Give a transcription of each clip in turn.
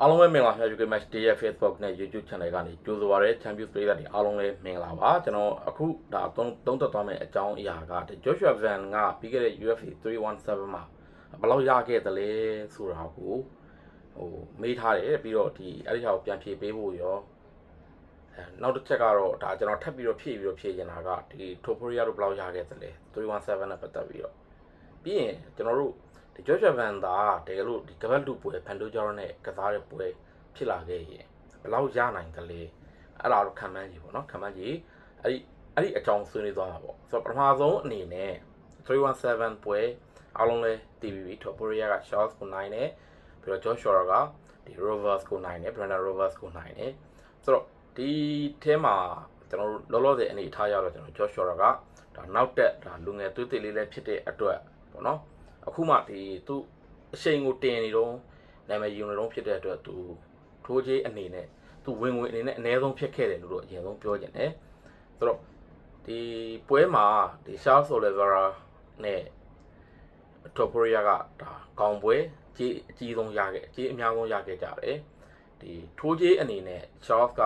အားလုံးပဲမင်္ဂလာပါ UK Match Day ရဲ့ Facebook နဲ့ YouTube Channel ကနေကြိုဆိုပါရစေ Champions League တွေအားလုံးလည်းမင်္ဂလာပါကျွန်တော်အခုဒါသုံးသုံးသက်သွားမယ့်အကြောင်းအရာက Joshua Van ကပြီးခဲ့တဲ့ UFC 317မှာဘယ်လောက်ရခဲ့သလဲဆိုတာကိုဟိုမေးထားတယ်ပြီးတော့ဒီအဲ့ဒီဟာကိုပြန်ဖြေပေးဖို့ရောအဲနောက်တစ်ချက်ကတော့ဒါကျွန်တော်ထပ်ပြီးတော့ဖြည့်ပြီးတော့ဖြည့်နေတာကဒီ Topuria တို့ဘယ်လောက်ရခဲ့သလဲ317နဲ့ပတ်သက်ပြီးတော့ပြီးရင်ကျွန်တော်တို့ ဒီ Joshua Van သာတကယ်လို့ဒီကပတ်လူပွဲဖန်တိုဂျာရောနဲ့ကစားတဲ့ပွဲဖြစ်လာခဲ့ရင်ဘယ်လောက်ရနိုင်သလဲအဲ့ဒါတော့ခံမှန်းကြည့်ပေါ့နော်ခံမှန်းကြည့်အဲ့ဒီအဲ့ဒီအကြောင်းဆွေးနွေးသွားမှာပေါ့ဆိုတော့ပထမဆုံးအနေနဲ့317ပွဲအားလုံးလဲ TVB Topuria က shots ကိုနိုင်တယ်ပြီးတော့ Joshua ကဒီ Rovers ကိုနိုင်တယ် Brandon Rovers ကိုနိုင်တယ်ဆိုတော့ဒီထဲမှာကျွန်တော်တို့လောလောဆယ်အနေထားရတော့ကျွန်တော် Joshua ကဒါနောက်တက်ဒါလူငယ်သွေးသွေးလေးလည်းဖြစ်တဲ့အတွက်ပေါ့နော် အခုမှဒီသူအချိန်ကိုတင်နေတော့နာမည်ယူနေတော့ဖြစ်တဲ့အတွက်သူထိုးကြီးအနေနဲ့သူဝင်ဝင်အနေနဲ့အ ਨੇ ဆုံးဖြစ်ခဲ့တယ်လို့တော့အရင်ဆုံးပြောချင်တယ်ဆိုတော့ဒီပွဲမှာဒီ Charles Oliveira နဲ့ Topuria ကဒါကောင်းပွဲကြီးအကြီးဆုံးရခဲ့အကြီးအများဆုံးရခဲ့ကြတယ်ဒီထိုးကြီးအနေနဲ့ Charles က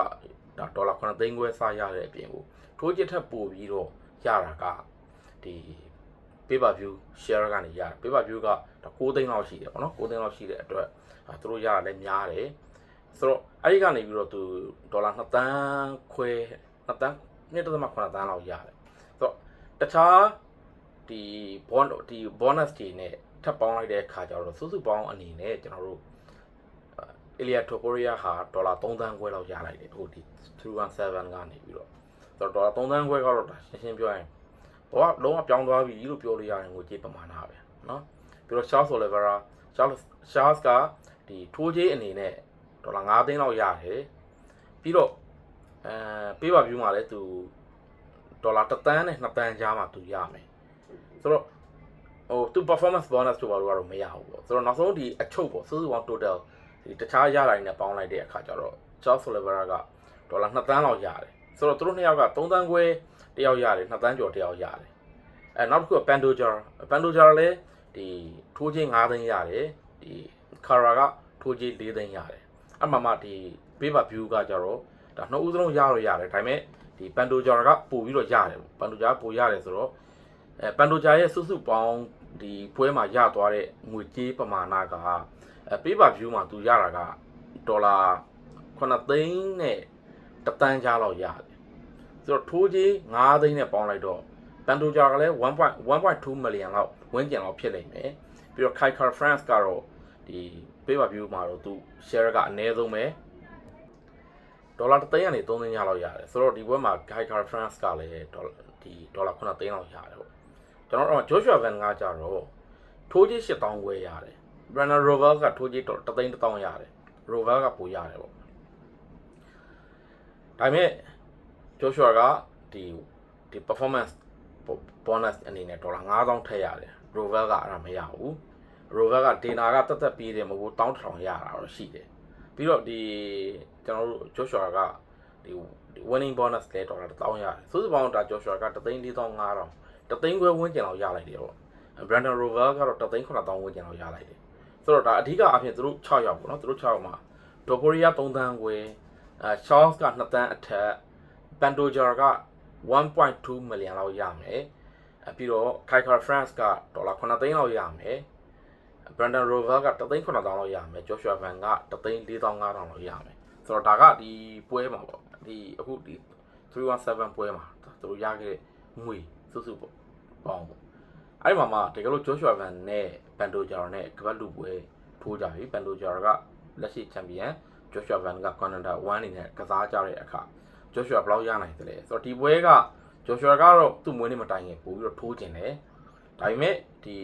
ဒါဒေါ်လာ9သိန်းခွဲစားရတဲ့အပြင်ကိုထိုးကြီးထပ်ပို့ပြီးတော့ရတာကဒီ pay per view share ကနေရတယ် pay per view က6သိန်းလောက်ရှိတယ်ပေါ့နော်6သိန်းလောက်ရှိတဲ့အတွက်အဲသူတို့ရတာလည်းများတယ်ဆိုတော့အဲ့ဒီကနေပြီးတော့သူဒေါ်လာ2တန်းခွဲ2တန်း1.8တန်းလောက်ရတယ်ဆိုတော့တခြားဒီ bond ဒီ bonus တွေနဲ့ထပ်ပေါင်းလိုက်တဲ့အခါကျတော့စုစုပေါင်းအနေနဲ့ကျွန်တော်တို့အီလီယာတိုပိုရီယာဟာဒေါ်လာ3တန်းခွဲလောက်ရလိုက်တယ်ဟိုဒီ317ကနေပြီးတော့ဆိုတော့ဒေါ်လာ3တန်းခွဲကတော့ဒါရှင်းရှင်းပြောရင် ဘဝလုံးဝပြောင်းသွားပြီလို့ပြောလို့ရတယ်ငွေကြေးပမာဏပဲနော်ပြီးတော့ Charles Oliveira Charles Charles ကဒီထိုးကြေးအနေနဲ့ဒေါ်လာ9သိန်းလောက်ရတယ်ပြီးတော့အဲပေးပါဗျူးမှာလည်းသူဒေါ်လာ1တန်းနဲ့2တန်းကြားမှာသူရမယ်ဆိုတော့ဟိုသူ performance bonus တို့ဘာလို့ကတော့မရဘူးပေါ့ဆိုတော့နောက်ဆုံးဒီအချုပ်ပေါ့စုစုပေါင်း total ဒီတခြားရတာတွေနဲ့ပေါင်းလိုက်တဲ့အခါကျတော့ Charles Oliveira ကဒေါ်လာ2တန်းလောက်ရတယ် ဆိုတော့သူတို့နှစ်ယောက်က3တန်းခွဲတယောက်ရတယ်2တန်းကျော်တယောက်ရတယ်အဲနောက်တစ်ခုက Pandoja Pandoja လည်းဒီထိုးချင်း5သိန်းရတယ်ဒီ Kara ကထိုးချင်း4သိန်းရတယ်အမှန်မှဒီ paper view ကကြတော့ဒါနှစ်ဦးစလုံးရတော့ရတယ်ဒါပေမဲ့ဒီ Pandoja ကပို့ပြီးတော့ရတယ် Pandoja ပို့ရတယ်ဆိုတော့အဲ Pandoja ရဲ့စုစုပေါင်းဒီပွဲမှာရသွားတဲ့ငွေကြေးပမာဏကအဲ paper view မှာသူရတာကဒေါ်လာ9သိန်းနဲ့တတန်းကြားလောက်ရတယ် ဆိုတော့ထိုးကြီး9သိန်းနဲ့ပေါင်းလိုက်တော့တန်တိုဂျာကလည်း1.1.2 million လောက်ဝန်းကျင်လောက်ဖြစ်နေမယ်ပြီးတော့ Kai Car France ကတော့ဒီ pay per view မှာတော့သူ share ကအနည်းဆုံးပဲဒေါ်လာ3သိန်းကနေ3သိန်းရလောက်ရတယ်ဆိုတော့ဒီဘွဲမှာ Kai Car France ကလည်းဒေါ်လာဒီဒေါ်လာ9သိန်းလောက်ရတယ်ပေါ့ကျွန်တော်တို့ Joshua Van ကကြတော့ထိုးကြီး8000ခွဲရတယ် Brandon Rover ကထိုးကြီး3သိန်း1000ရတယ် Rover ကပိုရတယ်ပေါ့ဒါပေမဲ့ Joshua ကဒီဒီ performance bonus အနေနဲ့ဒေါ်လာ9000ထည့်ရတယ် Rover ကအဲ့ဒါမရဘူး Rover က data ကတက်တက်ပြီးတယ်မဟုတ်ဘူး1000ရတာတော့ရှိတယ်ပြီးတော့ဒီကျွန်တော်တို့ Joshua ကဒီ winning bonus လဲဒေါ်လာ1000ရတယ်စုစုပေါင်းဒါ Joshua က3,4500တသိန်းခွဲဝန်းကျင်လောက်ရလိုက်တယ်ပေါ့ Brandon Rover ကတော့3,9000ဝန်းကျင်လောက်ရလိုက်တယ်ဆိုတော့ဒါအဓိကအဖြစ်သူတို့6ယောက်ပေါ့နော်သူတို့6ယောက်မှာ Doporia 3တန်းခွဲအဲ Charles က2တန်းအထက် Pandoja က1.2 million လောက်ရမယ်အပြီးတော့ Kaikar France ကဒေါ်လာ9သိန်းလောက်ရမယ် Brandon Rover က3သိန်း9000လောက်ရမယ် Joshua Van က3သိန်း4500လောက်ရမယ်ဆိုတော့ဒါကဒီပွဲမှာပေါ့ဒီအခုဒီ317ပွဲမှာသူတို့ရခဲ့ငွေစုစုပေါ့ပေါင်းပေါ့အဲ့ဒီမှာမှတကယ်လို့ Joshua Van နဲ့ Pandoja နဲ့ကပတ်လူပွဲထိုးကြပြီ Pandoja ကလက်ရှိချန်ပီယံ Joshua Van က Canada 1အနေနဲ့ကစားကြတဲ့အခါ Joshua ဘယ်လောက်ရနိုင်သလဲဆိုတော့ဒီပွဲက Joshua ကတော့သူ့မွေးနေ့မတိုင်ခင်ပို့ပြီးတော့ထိုးကျင်တယ်ဒါပေမဲ့ဒီ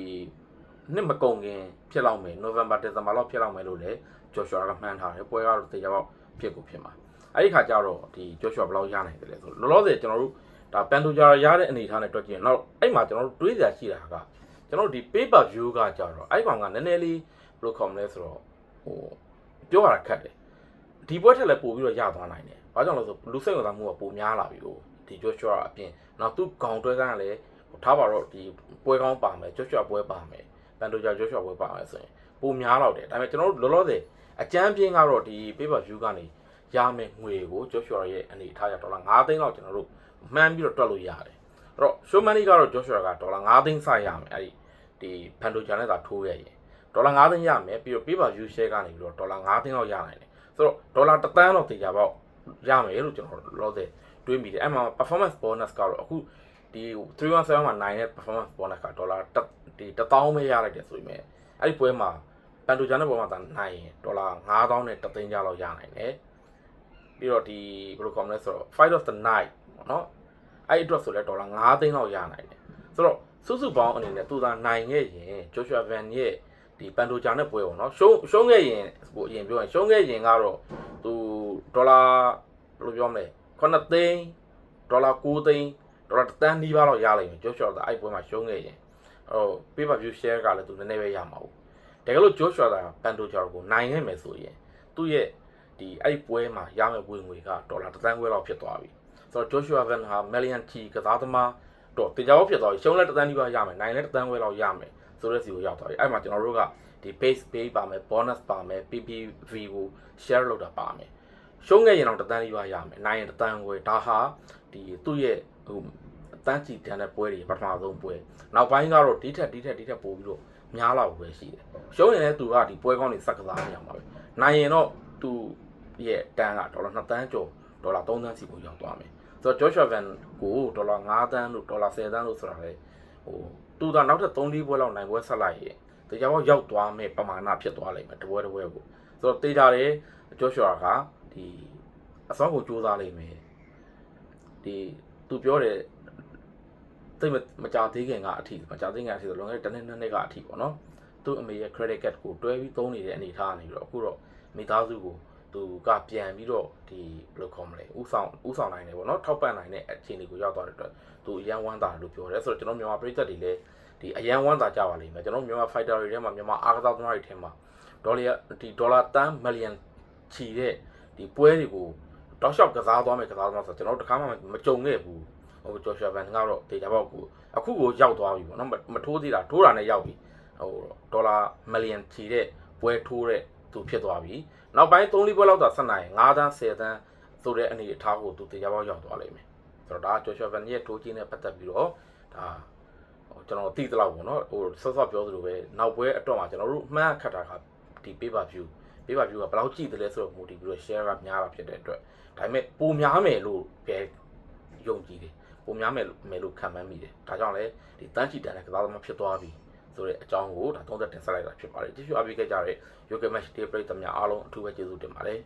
နှစ်မကုန်ခင်ဖြစ်လောက်မယ် November December လောက်ဖြစ်လောက်မယ်လို့လည်း Joshua ကမှန်းထားတယ်ပွဲကတော့တေချာပေါက်ဖြစ်ကိုဖြစ်မှာအဲ့ဒီခါကျတော့ဒီ Joshua ဘယ်လောက်ရနိုင်သလဲဆိုတော့လောလောဆယ်ကျွန်တော်တို့ဒါ Pantoja ရတဲ့အနေအထားနဲ့တွက်ကြည့်ရင်တော့အဲ့မှာကျွန်တော်တို့တွေးစရာရှိတာကကျွန်တော်တို့ဒီ paper view ကကြတော့အဲ့ကောင်ကနည်းနည်းလေးဘယ်လိုခေါ်မလဲဆိုတော့ဟိုပြောရတာခက်တယ် ဒီပွဲထက်လည်းပို့ပြီးတော့ရသွားနိုင်တယ်ဘာကြောင့်လဲဆိုလူစိတ်ဝင်စားမှုကပိုများလာပြီကိုဒီ Joshua အပြင်နောက်သူခေါင်တွဲကန်းကလည်းထားပါတော့ဒီပွဲကောင်းပါမယ် Joshua ပွဲပါမယ်ပန်တိုဂျာ Joshua ပွဲပါမယ်ဆိုရင်ပိုများတော့တယ်ဒါပေမဲ့ကျွန်တော်တို့လောလောဆယ်အကြမ်းပြင်းကတော့ဒီ pay per view ကနေရမယ်ငွေကို Joshua ရဲ့အနေထားရဒေါ်လာ9သိန်းလောက်ကျွန်တော်တို့မှန်းပြီးတော့တွက်လို့ရတယ်အဲ့တော့ show money ကတော့ Joshua ကဒေါ်လာ9သိန်းစရမယ်အဲ့ဒီဒီဖန်တိုဂျန်နဲ့သာထိုးရရင်ဒေါ်လာ9သိန်းရမယ်ပြီးတော့ pay per view share ကနေပြီးတော့ဒေါ်လာ9သိန်းလောက်ရနိုင်တယ် ဆိုတော့ဒေါ်လာ1သန်းတော့တေချာပေါ့ရမယ်လို့ကျွန်တော်လောဆယ်တွေးမိတယ်အဲ့မှာ performance bonus ကတော့အခုဒီ317မှာနိုင်တဲ့ performance bonus ကဒေါ်လာဒီ1000ပဲရလိုက်တယ်ဆိုပေမဲ့အဲ့ဒီပွဲမှာပန်တိုဂျန်တဲ့ပွဲမှာသာနိုင်ရင်ဒေါ်လာ9000နဲ့3သိန်းကျလောက်ရနိုင်တယ်ပြီးတော့ဒီဘယ်လိုကောမလဲဆိုတော့ fight of the night ပေါ့နော်အဲ့ဒီအတွက်ဆိုလဲဒေါ်လာ9သိန်းလောက်ရနိုင်တယ်ဆိုတော့စုစုပေါင်းအနေနဲ့သူသာနိုင်ခဲ့ရင် Joshua Van ရဲ့ ဒီပန်တိုဂျန်တဲ့ပွဲပေါ့နော်ရှုံးရှုံးခဲ့ရင်ဟိုအရင်ပြောရင်ရှုံးခဲ့ရင်ကတော့သူဒေါ်လာဘယ်လိုပြောမလဲ9သိန်းဒေါ်လာ9သိန်းဒေါ်လာ1တန်းနီးပါးလောက်ရလိမ့်မယ် Joshua သာအဲ့ပွဲမှာရှုံးခဲ့ရင်ဟို pay per view share ကလည်းသူနည်းနည်းပဲရမှာဘူးတကယ်လို့ Joshua သာပန်တိုဂျန်ကိုနိုင်ခဲ့မယ်ဆိုရင်သူ့ရဲ့ဒီအဲ့ပွဲမှာရမယ့်ဝင်ငွေကဒေါ်လာ1တန်းခွဲလောက်ဖြစ်သွားပြီဆိုတော့ Joshua Van ဟာ million T ကစားသမားတော့တေချာဘောဖြစ်သွားပြီရှုံးလဲ1တန်းနီးပါးရမယ်နိုင်လဲ1တန်းခွဲလောက်ရမယ် ဆိုတဲ့စီကိုရောက်သွားပြီအဲ့မှာကျွန်တော်တို့ကဒီ base pay ပါမယ် bonus ပါမယ် PPV ကို share လုပ်တာပါမယ်ရှုံးခဲ့ရင်တော့1တန်းနီးပါးရမယ်နိုင်ရင်1တန်းခွဲဒါဟာဒီသူ့ရဲ့ဟိုအတန်းကြည်တန်းတဲ့ပွဲတွေပထမဆုံးပွဲနောက်ပိုင်းကတော့ဒီထက်ဒီထက်ဒီထက်ပိုပြီးတော့များလာဖို့ပဲရှိတယ်ရှုံးရင်လည်းသူကဒီပွဲကောင်းတွေစက်ကစားနေအောင်ပါပဲနိုင်ရင်တော့သူရဲ့တန်းကဒေါ်လာ2တန်းကျော်ဒေါ်လာ3တန်းစီကိုရောက်သွားမယ်ဆိုတော့ Joshua Van ကိုဒေါ်လာ9တန်းလို့ဒေါ်လာ10တန်းလို့ဆိုတာလေဟို သူကနောက်ထပ်3လေးပွဲလောက်နိုင်ပွဲဆက်လိုက်ရင်တရားပေါက်ရောက်သွားမယ်ပမာဏဖြစ်သွားလိမ့်မယ်တပွဲတပွဲကိုဆိုတော့တေးကြတယ် Joshua ကဒီအစွမ်းကိုစူးစမ်းလိမ့်မယ်ဒီသူပြောတယ်တိတ်မကြသေးခင်ကအထိမကြသေးခင်အထိဆိုလွန်ခဲ့တဲ့တစ်နှစ်နှစ်နှစ်ကအထိပေါ့နော်သူ့အမေရဲ့ credit card ကိုတွဲပြီးသုံးနေတဲ့အနေအထားကနေပြီးတော့အခုတော့မိသားစုကို သူကပြန်ပြီးတော့ဒီဘယ်လိုခေါ်မလဲဥဆောင်ဥဆောင်နိုင်တယ်ပေါ့နော်ထောက်ပံ့နိုင်တဲ့အခြေအနေကိုရောက်သွားတဲ့အတွက်သူအရန်ဝမ်းသာတယ်လို့ပြောတယ်ဆိုတော့ကျွန်တော်မြန်မာပြည်သက်တွေလည်းဒီအရန်ဝမ်းသာကြပါလိမ့်မယ်ကျွန်တော်မြန်မာ fighter တွေထဲမှာမြန်မာအားကစားသမားတွေထဲမှာဒေါ်လာဒီဒေါ်လာတန်မီလီယံချီတဲ့ဒီပွဲတွေကိုတောက်လျှောက်ကစားသွားမယ်ကစားသွားဆိုတော့ကျွန်တော်တို့တခါမှမကြုံခဲ့ဘူးဟိုဂျော်ရှွာဗန်ကတော့တေချာပေါက်ကိုအခုကိုရောက်သွားပြီပေါ့နော်မထိုးသေးတာထိုးတာနဲ့ရောက်ပြီဟိုဒေါ်လာမီလီယံချီတဲ့ပွဲထိုးတဲ့သူဖြစ်သွားပြီ နောက်ပိုင်း3လပွဲလောက်သာဆက်နိုင်9တန်း10တန်းဆိုတဲ့အနေအထားကိုသူတေချာပေါက်ရောက်သွားလိမ့်မယ်ဆိုတော့ဒါဂျော်ရှွာဗန်ရဲ့ထိုးချင်းနဲ့ပတ်သက်ပြီးတော့ဒါကျွန်တော်သိသလောက်ပေါ့နော်ဟိုဆော့ဆော့ပြောသလိုပဲနောက်ပွဲအတွက်မှာကျွန်တော်တို့မှန်းခတ်တာကဒီ pay per view pay per view ကဘယ်လောက်ကြည့်တယ်လဲဆိုတော့မူတည်ပြီးတော့ share ကများတာဖြစ်တဲ့အတွက်ဒါပေမဲ့ပိုများမယ်လို့ပဲယုံကြည်တယ်ပိုများမယ်မယ်လို့ခံမှန်းမိတယ်ဒါကြောင့်လည်းဒီတန်းချီတန်းတဲ့ကစားသမားဖြစ်သွားပြီ ဆိုတဲ့အကြောင်းကိုဒါသုံးသက်တင်ဆက်လိုက်တာဖြစ်ပါတယ်ကြည့်ရှုအားပေးခဲ့ကြတဲ့ Yoga Match Day ပရိသတ်များအားလုံးအထူးပဲကျေးဇူးတင်ပါတယ်